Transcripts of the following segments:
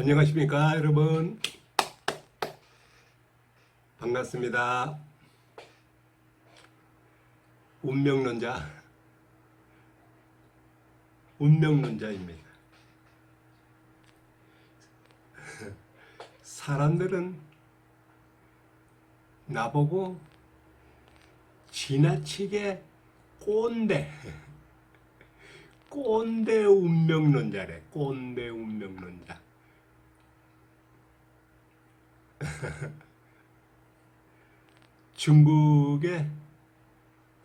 안녕하십니까 여러분. 반갑습니다. 운명론자. 운명론자입니다. 사람들은 나보고 지나치게 꼰대 꼰대 운명론자래 꼰대 운명론자 중국의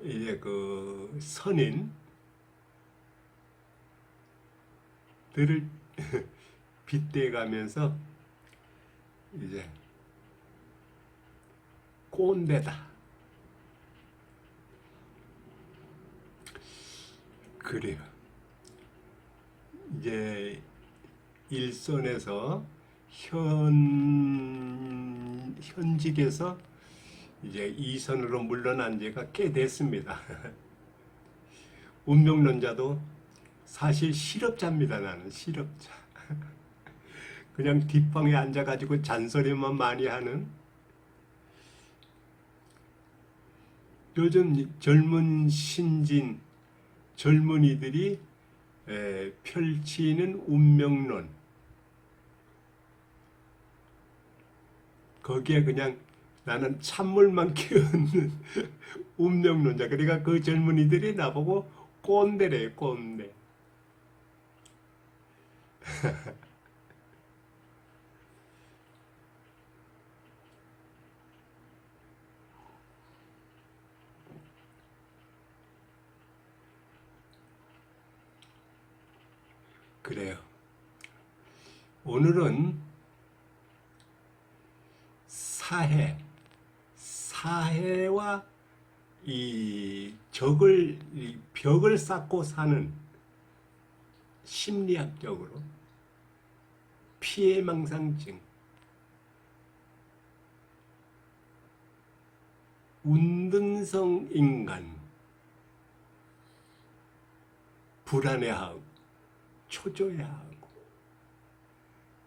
이제 그 선인들을 빗대가면서 이제 꼰대다. 그래요. 이제 일선에서 현 현직에서 이제 이선으로 물러난 지가 꽤 됐습니다. 운명론자도 사실 실업자입니다. 나는 실업자. 그냥 뒷방에 앉아가지고 잔소리만 많이 하는 요즘 젊은 신진 젊은이들이 에, 펼치는 운명론 거기에 그냥 나는 찬물만 키우는 운명론자. 그러니까 그 젊은이들이 나보고 꼰대래, 꼰대. 그래요. 오늘은 사해, 사해와 이 적을 이 벽을 쌓고 사는 심리학적으로 피해망상증, 운등성 인간, 불안해하고 초조해하고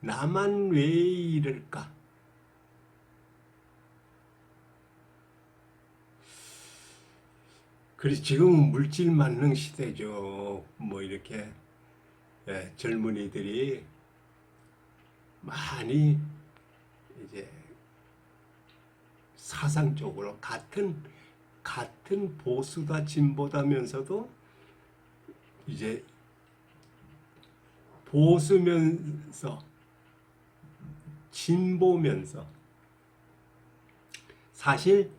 나만 왜 이럴까? 그래서 지금은 물질 만능 시대죠. 뭐 이렇게 예, 젊은이들이 많이 이제 사상적으로 같은 같은 보수다 진보다면서도 이제 보수면서 진보면서 사실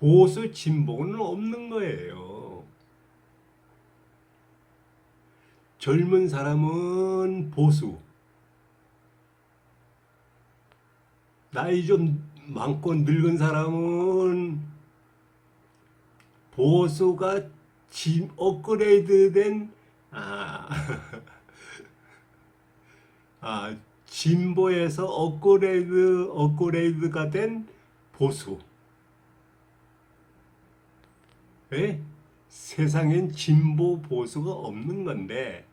보수 진보는 없는 거예요. 젊은 사람은 보수, 나이 좀 많고 늙은 사람은 보수가 진 업그레이드된 아, 아 진보에서 업그레이드 업그레이드가 된 보수. 왜? 세상엔 진보 보수가 없는 건데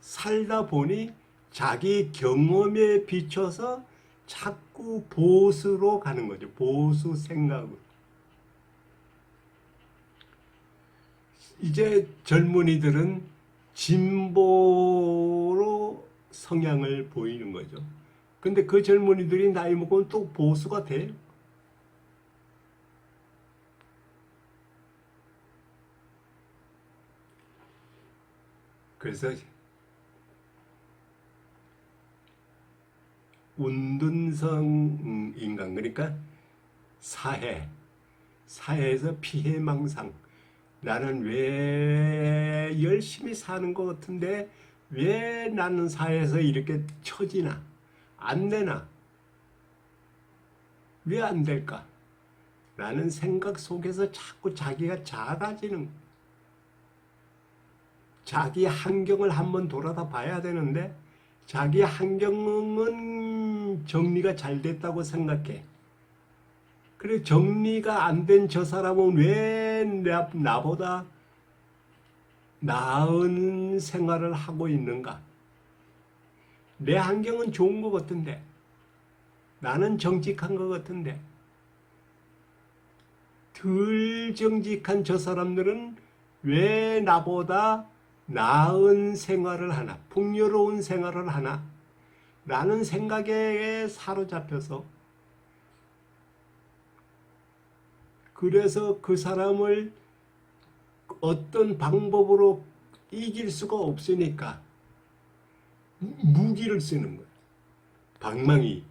살다 보니 자기 경험에 비춰서 자꾸 보수로 가는 거죠. 보수 생각으로. 이제 젊은이들은 진보로 성향을 보이는 거죠. 근데 그 젊은이들이 나이 먹으면 또 보수가 돼 그래서 운둔성 인간 그러니까 사해 사해에서 피해망상. 나는 왜 열심히 사는 것 같은데 왜 나는 사회에서 이렇게 처지나 안 되나? 왜 안 될까? 라는 생각 속에서 자꾸 자기가 작아지는 자기 환경을 한번 돌아다 봐야 되는데 자기 환경은 정리가 잘 됐다고 생각해. 그래 정리가 안 된 저 사람은 왜 나, 나보다 나은 생활을 하고 있는가? 내 환경은 좋은 것 같은데 나는 정직한 것 같은데 덜 정직한 저 사람들은 왜 나보다 나은 생활을 하나, 풍요로운 생활을 하나, 라는 생각에 사로잡혀서 그래서 그 사람을 어떤 방법으로 이길 수가 없으니까 무기를 쓰는 거야. 방망이.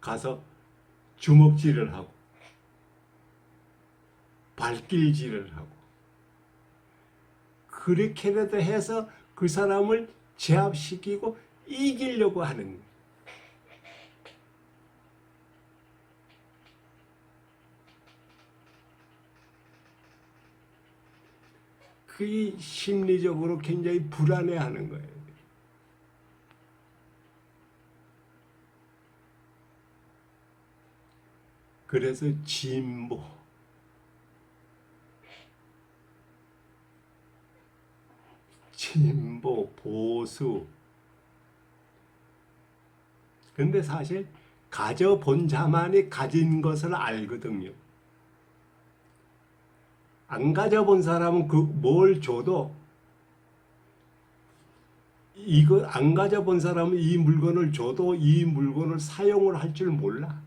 가서 주먹질을 하고 발길질을 하고 그렇게라도 해서 그 사람을 제압시키고 이기려고 하는. 그게 심리적으로 굉장히 불안해하는 거예요. 그래서 진보, 진보, 보수. 근데 사실 가져본 자만이 가진 것을 알거든요. 안 가져본 사람은 그 뭘 줘도 이거 안 가져본 사람은 이 물건을 줘도 이 물건을 사용을 할 줄 몰라.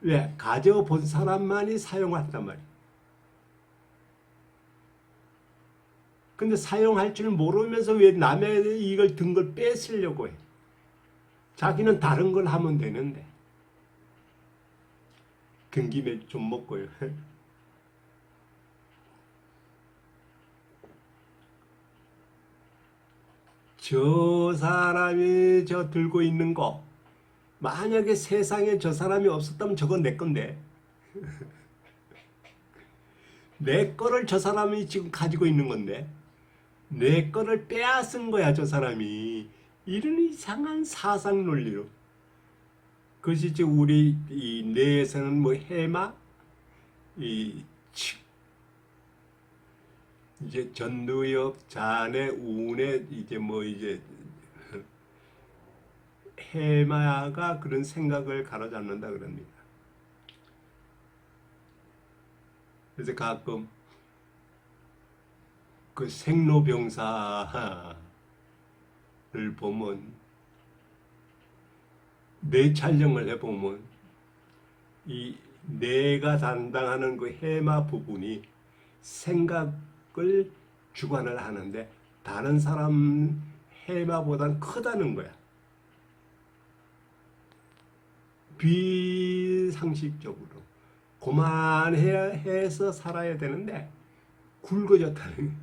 왜? 가져본 사람만이 사용한단 말이야. 근데 사용할 줄 모르면서 왜 남의 이걸 든 걸 뺏으려고 해? 자기는 다른 걸 하면 되는데. 근 김에 좀 먹고요. 저 사람이 저 들고 있는 거 만약에 세상에 저 사람이 없었다면 저건 내 건데 내 거를 저 사람이 지금 가지고 있는 건데 내 거를 빼앗은 거야 저 사람이 이런 이상한 사상 논리로 그것이 지금 우리 이 뇌에서는 뭐 해마 이 치- 이제 전두엽, 잔해, 운해 이제 뭐 이제 해마가 그런 생각을 가로잡는다 그럽니다. 그래서 가끔 그 생로병사를 보면 내 촬영을 해보면 이 내가 담당하는 그 해마 부분이 생각을 주관을 하는데 다른 사람 해마보단 크다는 거야. 비상식적으로 고만해서 살아야 되는데 굵어졌다는 거야.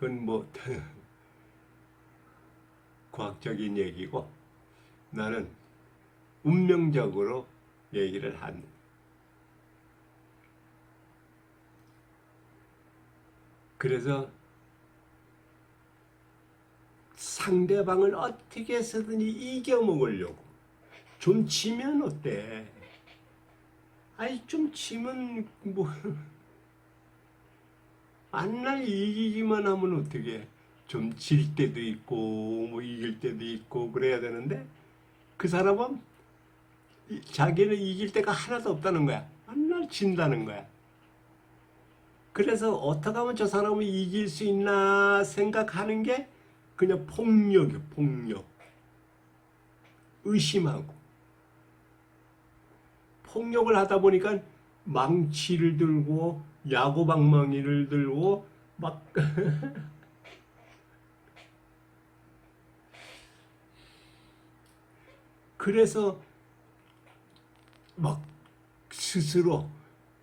그건 뭐 과학적인 얘기고 나는 운명적으로 얘기를 한 그래서 상대방을 어떻게 해서든지 이겨먹으려고 좀 지면 어때? 아이 좀 지면 뭐 안날 이기기만 하면 어떻게? 좀 질 때도 있고 뭐 이길 때도 있고 그래야 되는데 그 사람은 이- 자기는 이길 때가 하나도 없다는 거야. 맨날 진다는 거야. 그래서 어떻게 하면 저 사람을 이길 수 있나 생각하는 게 그냥 폭력이야, 폭력. 의심하고. 폭력을 하다 보니까 망치를 들고 야구 방망이를 들고 막 그래서 막 스스로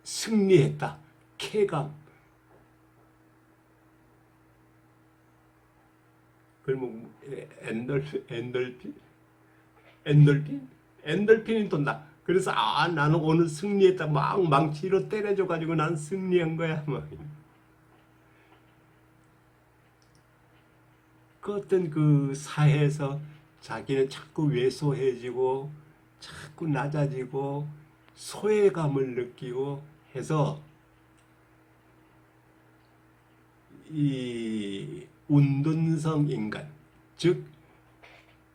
승리했다. 쾌감. 그러면 엔돌 엔돌핀 엔돌핀 엔돌핀이 돈다. 그래서 아 나는 오늘 승리했다. 막 망치로 때려줘 가지고 난 승리한 거야. 막. 그 어떤 그 사회에서 자기는 자꾸 왜소해지고 자꾸 낮아지고 소외감을 느끼고 해서 이 운동성 인간, 즉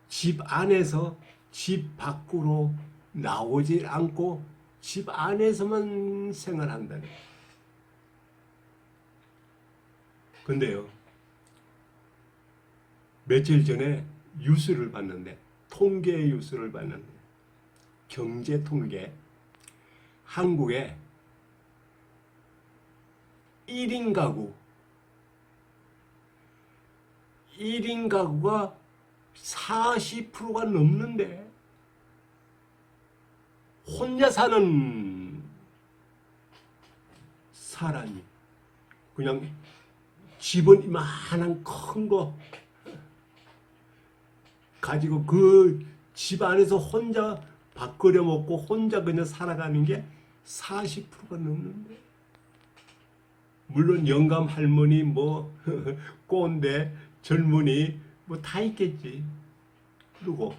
집 안에서 집 밖으로 나오질 않고 집 안에서만 생활한다는. 근데요, 며칠 전에 뉴스를 봤는데, 통계 뉴스를 봤는데, 경제 통계, 한국에 1인 가구, 1인 가구가 40%가 넘는데, 혼자 사는 사람이 그냥 집은 이만한 큰 거 가지고 그 집 안에서 혼자 밥 끓여 먹고 혼자 그냥 살아가는 게 40%가 넘는데. 물론 영감 할머니 뭐 꼰대 젊은이 뭐 다 있겠지. 그리고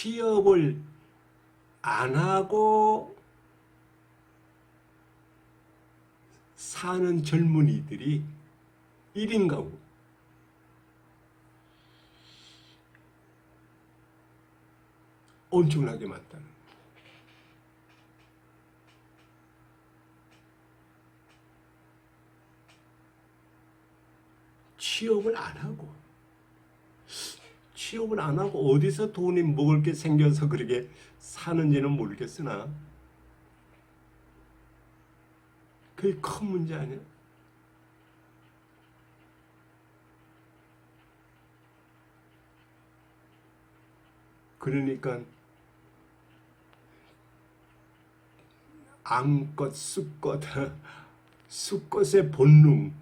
취업을 안 하고 사는 젊은이들이 1인 가구 엄청나게 많다는. 취업을 안 하고 취업을 안 하고 어디서 돈이 먹을 게 생겨서 그렇게 사는지는 모르겠으나 그게 큰 문제 아니야? 그러니까 암것, 수것, 수것의 본능,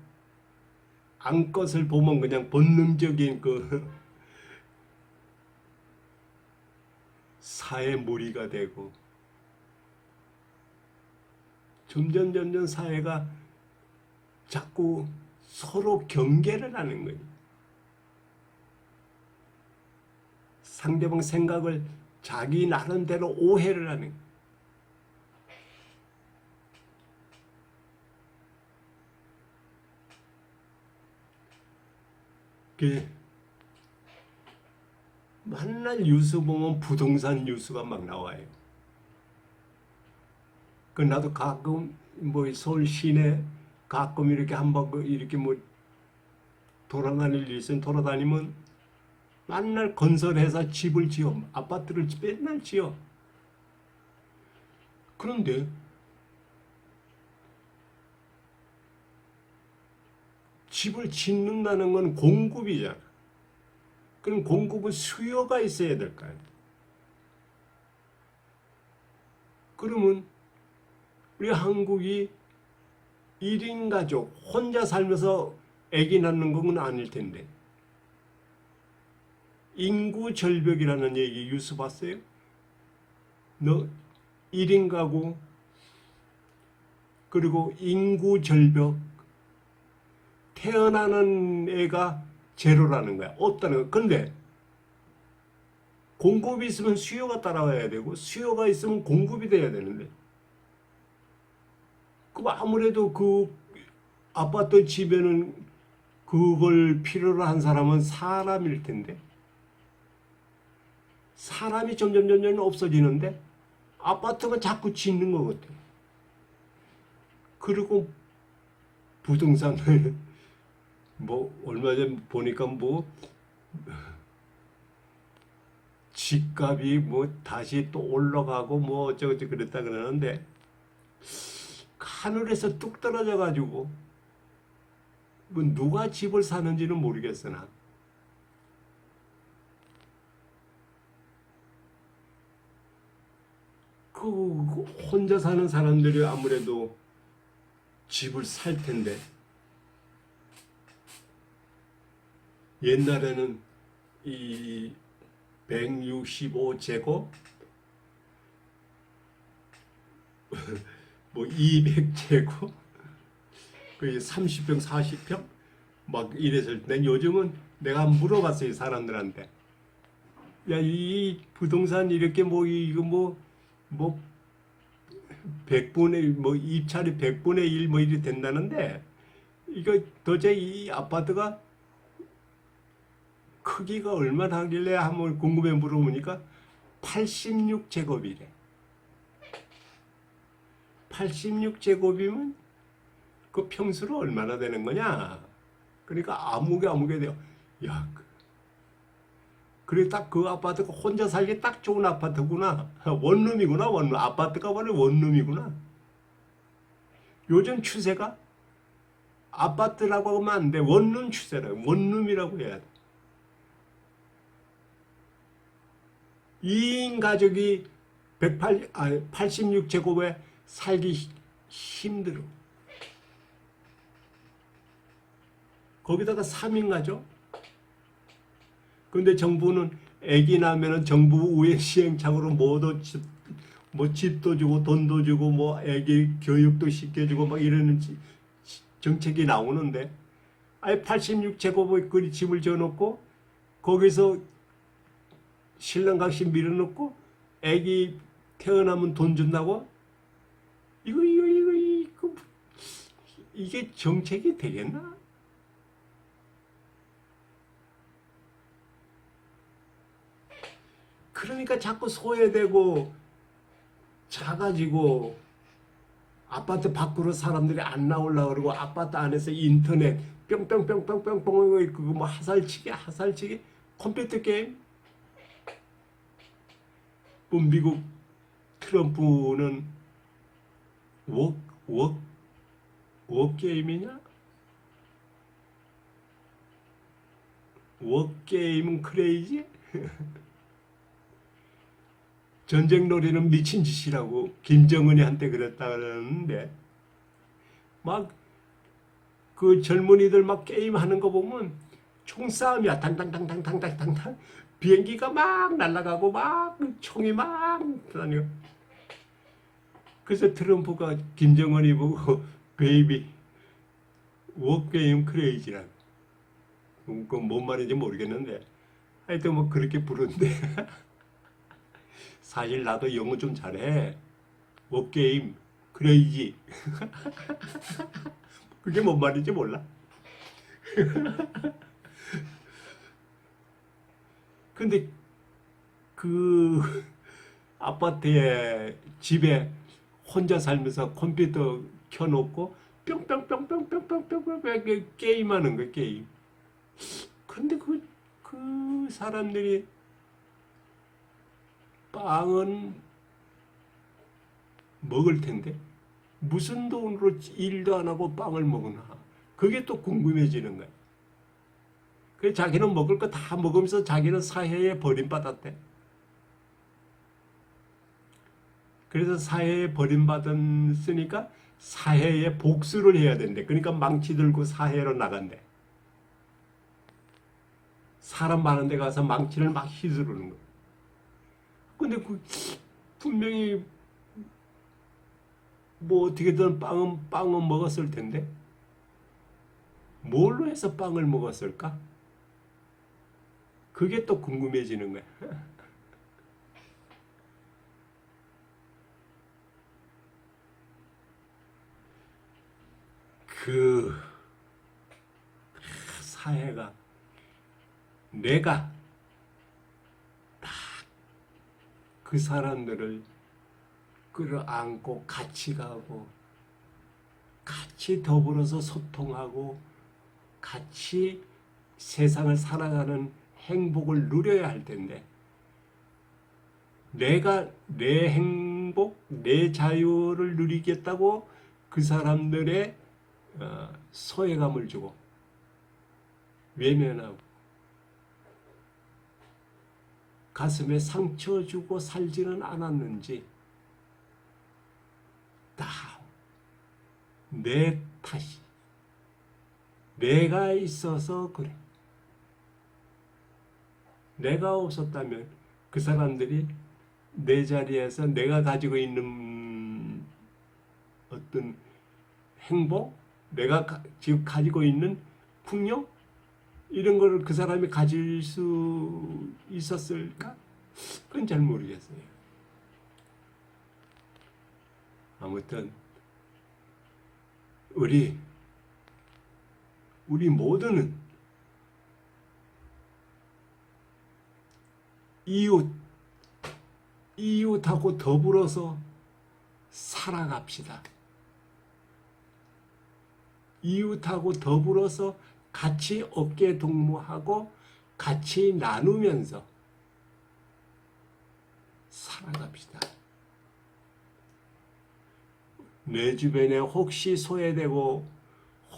암것을 보면 그냥 본능적인 그 사회 무리가 되고 점점 점점 사회가 자꾸 서로 경계를 하는 거예요. 상대방 생각을 자기 나름대로 오해를 하는 거예요. 그 맨날 뉴스 보면 부동산 뉴스가 막 나와요. 그 나도 가끔 뭐 서울 시내 가끔 이렇게 한번 그 이렇게 뭐 돌아다닐 일 있으면 돌아다니면 맨날 건설회사 집을 지어 아파트를 맨날 지어. 그런데 집을 짓는다는 건 공급이잖아. 그럼 공급은 수요가 있어야 될 거 아니야. 그러면 우리 한국이 1인 가족 혼자 살면서 아기 낳는 건 아닐 텐데 인구 절벽이라는 얘기 뉴스 봤어요? 너 1인 가구 그리고 인구 절벽 태어나는 애가 제로라는 거야. 없다는 거야. 근데 공급이 있으면 수요가 따라와야 되고 수요가 있으면 공급이 돼야 되는데 그 아무래도 그 아파트 집에는 그걸 필요로 한 사람은 사람일 텐데 사람이 점점 점점 없어지는데 아파트가 자꾸 짓는 것 같아. 그리고 부동산을 뭐 얼마 전 보니까 뭐 집값이 뭐 다시 또 올라가고 뭐 어쩌고저쩌고 그랬다 그러는데 하늘에서 뚝 떨어져 가지고 뭐 누가 집을 사는지는 모르겠으나 그 혼자 사는 사람들이 아무래도 집을 살 텐데 옛날에는 이 165제곱? 뭐 200제곱? 그 30평 40평 막 이랬을 때 요즘은 내가 물어봤어요 사람들한테. 야 이 부동산 이렇게 뭐 이거 뭐뭐 100분의 뭐 입찰이 100분의 1뭐 이리 된다는데 이거 도저히 이 아파트가 크기가 얼마나 하길래 한번 궁금해 물어보니까 86제곱이래. 86제곱이면 그 평수로 얼마나 되는 거냐? 그러니까 아무게 아무게 돼요. 야, 그- 그래 딱 그 아파트가 혼자 살기 딱 좋은 아파트구나. 원룸이구나 원룸. 아파트가 원래 원룸이구나. 요즘 추세가 아파트라고 하면 안 돼. 원룸 추세라. 원룸이라고 해야 돼. 2인 가족이 108, 아, 86제곱에 살기 히- 힘들어. 거기다가 3인 가족? 근데 정부는 애기 나면은 정부 우회 시행착오로 뭐도 집, 뭐 집도 주고 돈도 주고 뭐 애기 교육도 시켜주고 막 이러는 지- 정책이 나오는데 아예 86제곱의 그 집을 지어놓고 거기서 신랑 각신 밀어놓고 애기 태어나면 돈 준다고? 이거 이거 이거 이거 이게 정책이 되겠나? 그러니까 자꾸 소외되고 작아지고 아파트 밖으로 사람들이 안 나오려고 그러고 아파트 안에서 인터넷 뿅뿅뿅뿅뿅뿅 그거 뭐 하살치기 하살치기 컴퓨터 게임 뭐 미국 트럼프는 워워워 게임이냐? 워 게임은 크레이지? 전쟁 놀이는 미친 짓이라고 김정은이 한테 그랬다 그러는데 막 그 젊은이들 막 게임하는 거 보면 총싸움이야 당당당당당당당 비행기가 막 날아가고 막 총이 막 다녀 그래서 트럼프가 김정은이 보고 베이비 워게임 크레이지라고 그건 뭔 말인지 모르겠는데 하여튼 뭐 그렇게 부른데 사실 나도 영어 좀 잘해. 워게임, 크레이지. 그게 뭔 말인지 몰라. 근데 그 아파트에 집에 혼자 살면서 컴퓨터 켜놓고 뿅뿅뿅뿅뿅뿅뿅뿅 게임하는 거 게임. 근데 그, 그 사람들이 빵은 먹을 텐데 무슨 돈으로 일도 안 하고 빵을 먹으나 그게 또 궁금해지는 거야. 그 자기는 먹을 거 다 먹으면서 자기는 사회에 버림받았대. 그래서 사회에 버림받았으니까 사회에 복수를 해야 된대. 그러니까 망치 들고 사회로 나간대. 사람 많은 데 가서 망치를 막 휘두르는 거야. 근데 그 분명히 뭐 어떻게든 빵은 빵은 먹었을 텐데 뭘로 해서 빵을 먹었을까? 그게 또 궁금해지는 거야. 그 사회가 내가 그 사람들을 끌어안고 같이 가고 같이 더불어서 소통하고 같이 세상을 살아가는 행복을 누려야 할 텐데 내가 내 행복, 내 자유를 누리겠다고 그 사람들의 어, 소외감을 주고 외면하고 가슴에 상처 주고 살지는 않았는지 다 내 탓이 내가 있어서 그래. 내가 없었다면 그 사람들이 내 자리에서 내가 가지고 있는 어떤 행복, 내가 가- 지금 가지고 있는 풍요 이런 거를 그 사람이 가질 수 있었을까? 그건 잘 모르겠어요. 아무튼 우리 우리 모두는 이웃 이웃하고 더불어서 살아갑시다. 이웃하고 더불어서 같이 어깨 동무하고 같이 나누면서 살아갑시다. 내 주변에 혹시 소외되고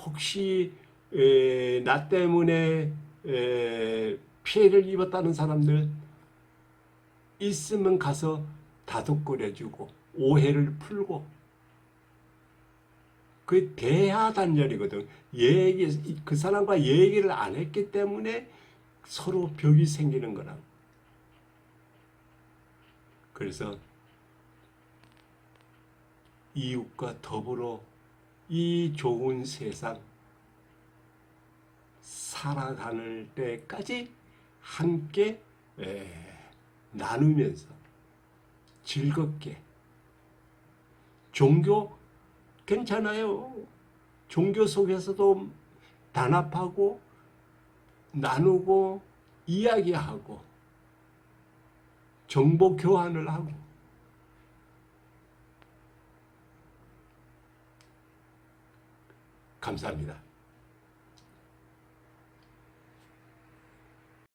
혹시 에, 나 때문에 에, 피해를 입었다는 사람들 있으면 가서 다독거려주고 오해를 풀고 그 대화 단절이거든. 얘기 그 사람과 얘기를 안 했기 때문에 서로 벽이 생기는 거라고. 그래서 이웃과 더불어 이 좋은 세상 살아가는 때까지 함께 에, 나누면서 즐겁게 종교 괜찮아요. 종교 속에서도 단합하고 나누고 이야기하고 정보 교환을 하고 감사합니다.